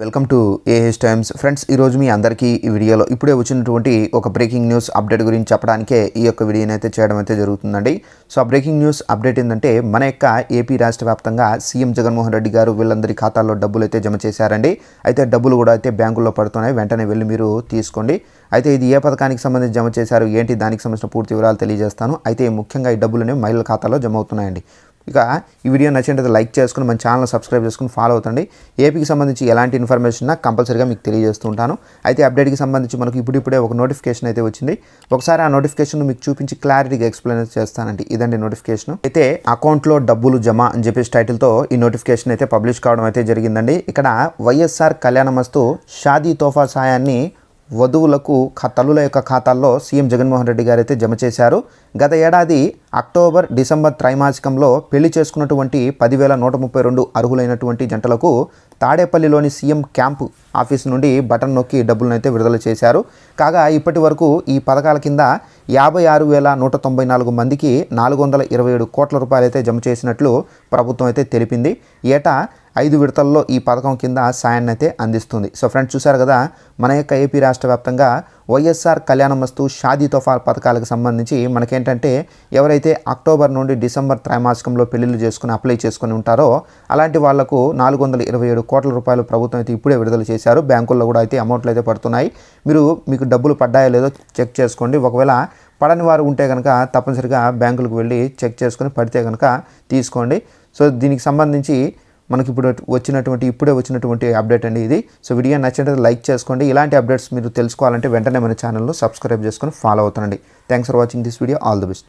Welcome to A H Times friends ఈరోజు మీ అందరికీ ఈ వీడియోలో ఇప్పుడే వచ్చినటువంటి ఒక బ్రేకింగ్ న్యూస్ అప్డేట్ గురించి చెప్పడానికే ఈ యొక్క వీడియోని అయితే చేయడం అయితే జరుగుతుందండి. సో ఆ బ్రేకింగ్ న్యూస్ అప్డేట్ ఏంటంటే మన యొక్క ఏపీ రాష్ట్ర వ్యాప్తంగా సీఎం జగన్మోహన్ రెడ్డి గారు వీళ్ళందరి ఖాతాల్లో డబ్బులు అయితే జమ చేశారండి. అయితే డబ్బులు కూడా అయితే బ్యాంకుల్లో పడుతున్నాయి. వెంటనే వెళ్ళి మీరు తీసుకోండి. అయితే ఇది ఏ పథకానికి సంబంధించి జమ చేశారు? ఏంటి? దానికి సంబంధించిన పూర్తి వివరాలు తెలియజేస్తాను. అయితే ముఖ్యంగా ఈ డబ్బులు మహిళల ఖాతాలో జమ అవుతున్నాయండి. ఇక ఈ వీడియో నచ్చినట్లయితే లైక్ చేసుకుని మన ఛానల్ సబ్స్క్రైబ్ చేసుకుని ఫాలో అవుతండి. ఏపీకి సంబంధించి ఎలాంటి ఇన్ఫర్మేషన్ ఉన్నా కంపల్సరీగా మీకు తెలియజేస్తూ ఉంటాను అయితే అప్డేట్కి సంబంధించి మనకు ఇప్పుడిప్పుడే ఒక నోటిఫికేషన్ అయితే వచ్చింది. ఒకసారి ఆ నోటిఫికేషన్ మీకు చూపించి క్లారిటీగా ఎక్స్ప్లెయిన్ చేస్తానండి. ఇదండి నోటిఫికేషన్ అయితే అకౌంట్లో డబ్బులు జమ అని చెప్పేసి టైటిల్తో ఈ నోటిఫికేషన్ అయితే పబ్లిష్ కావడం అయితే జరిగిందండి. ఇక్కడ వైఎస్ఆర్ కళ్యాణమస్తు షాదీ తోఫా సాయాన్ని వధువులకు తల్లుల యొక్క ఖాతాల్లో సీఎం జగన్మోహన్ రెడ్డి గారు అయితే జమ చేశారు. గత ఏడాది అక్టోబర్ డిసెంబర్ త్రైమాసికంలో పెళ్ళి చేసుకున్నటువంటి పదివేల నూట ముప్పై రెండు అర్హులైనటువంటి జంటలకు తాడేపల్లిలోని సీఎం క్యాంపు ఆఫీస్ నుండి బటన్ నొక్కి డబ్బులను అయితే విడుదల చేశారు. కాగా ఇప్పటి వరకు ఈ పథకాల కింద యాభై ఆరు వేల నూట తొంభై నాలుగు మందికి నాలుగు వందల ఇరవై ఏడు కోట్ల రూపాయలు అయితే జమ చేసినట్లు ప్రభుత్వం అయితే తెలిపింది. ఏటా ఐదు విడతల్లో ఈ పథకం కింద సాయాన్ని అయితే అందిస్తుంది. సో ఫ్రెండ్స్ చూశారు కదా మన యొక్క ఏపీ రాష్ట్ర వ్యాప్తంగా వైఎస్ఆర్ కళ్యాణమస్తు షాదీ తోఫా పథకాలకు సంబంధించి మనకేంటంటే ఎవరైతే అక్టోబర్ నుండి డిసెంబర్ త్రైమాసికంలో పెళ్ళిళ్ళు చేసుకుని అప్లై చేసుకుని ఉంటారో అలాంటి వాళ్ళకు నాలుగు వందల ఇరవై ఏడు కోట్ల రూపాయలు ప్రభుత్వం అయితే ఇప్పుడే విడుదల చేశారు. బ్యాంకుల్లో కూడా అయితే అమౌంట్లు అయితే పడుతున్నాయి. మీరు మీకు డబ్బులు పడ్డాయో లేదో చెక్ చేసుకోండి. ఒకవేళ పడని వారు ఉంటే కనుక తప్పనిసరిగా బ్యాంకులకు వెళ్ళి చెక్ చేసుకుని పడితే కనుక తీసుకోండి. సో దీనికి సంబంధించి మనకి ఇప్పుడు వచ్చినటువంటి ఇప్పుడే వచ్చినటువంటి అప్డేట్ అండి ఇది. సో వీడియో నచ్చినట్లయితే లైక్ చేసుకోండి. ఇలాంటి అప్డేట్స్ మీరు తెలుసుకోవాలంటే వెంటనే మన ఛానల్ను సబ్స్క్రైబ్ చేసుకొని ఫాలో అవుతానండి thanks for watching this video all the best